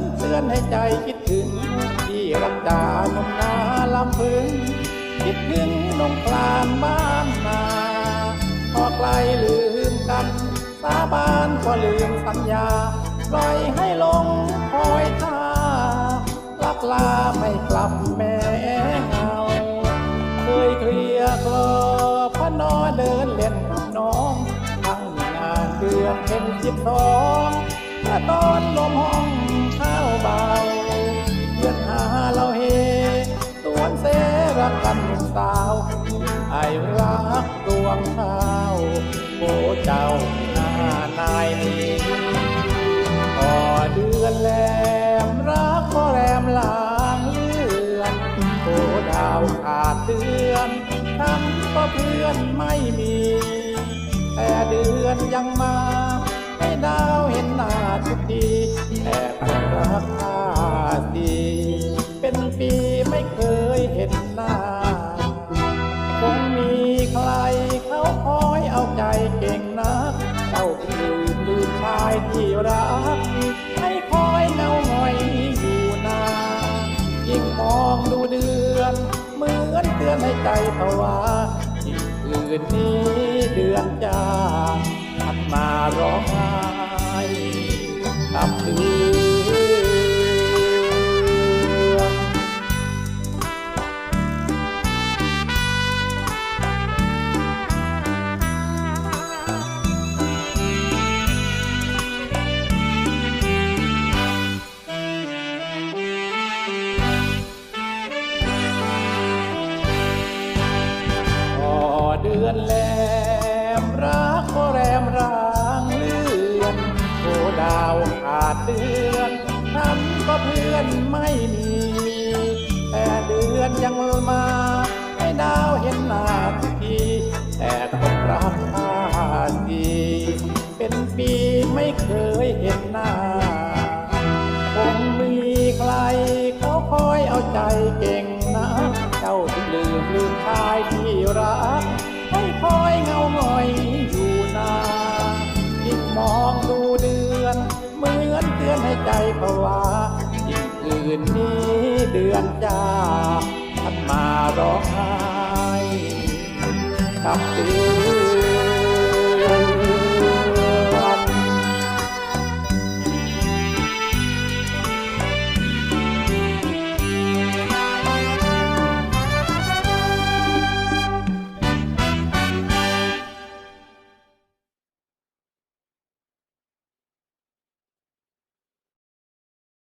อนเตือนให้ใจคิดถึง ที่รักดาหนมนาลำพึง คิดถึงนงกลานบ้านนาพอไกลลืมกัน สาบานก็ลืมสัญญา ปล่อยให้ลงคอยท่าลักลาไม่กลับแม่เงาเคยเคลียกลอพนอเดินเล่นกับน้องทั้งงานเดือนเป็นสิบสองเมื่อตอนลมห้อง เบาเพื่อนหาเราเฮตวนเสรักกันสาวไอรักดวงข้าวโบเจ้าหน้านายนี้พอเดือนแลมรักก็แรมลางเลือนโบดาวขาดเดือนฉันก็เพื่อนไม่มี แต่เดือนยังมา ให้ดาวเห็นหน้าทุกที อยที่รักให้คอยเงาหงอยอยู่นานยิ่งมองดูเดือนเหมือนเตือนให้ใจภาวะยิ่งคืนนี้เดือนจางทันมาร้องไห้ตับเดือ อนแลมรักก็แรมรางเลื่อนโอดาวขาดเดือนฉันก็เพื่อนไม่มี แต่เดือนยังมาให้ดาวเห็นหน้าทุกทีแต่คนรักข้าดีเป็นปีไม่เคยเห็นหน้า คงมีใครเขาคอยเอาใจเก่งนะ เจ้าถึงลืมลืมชายที่รัก ให้คอยเงาหงอยอยู่นายิ่งมองดูเดือน เหมือนเตือนให้ใจภาวะยิ่งคืนนี้เดือนจ้าท่านมาร้องไห้กับเดือน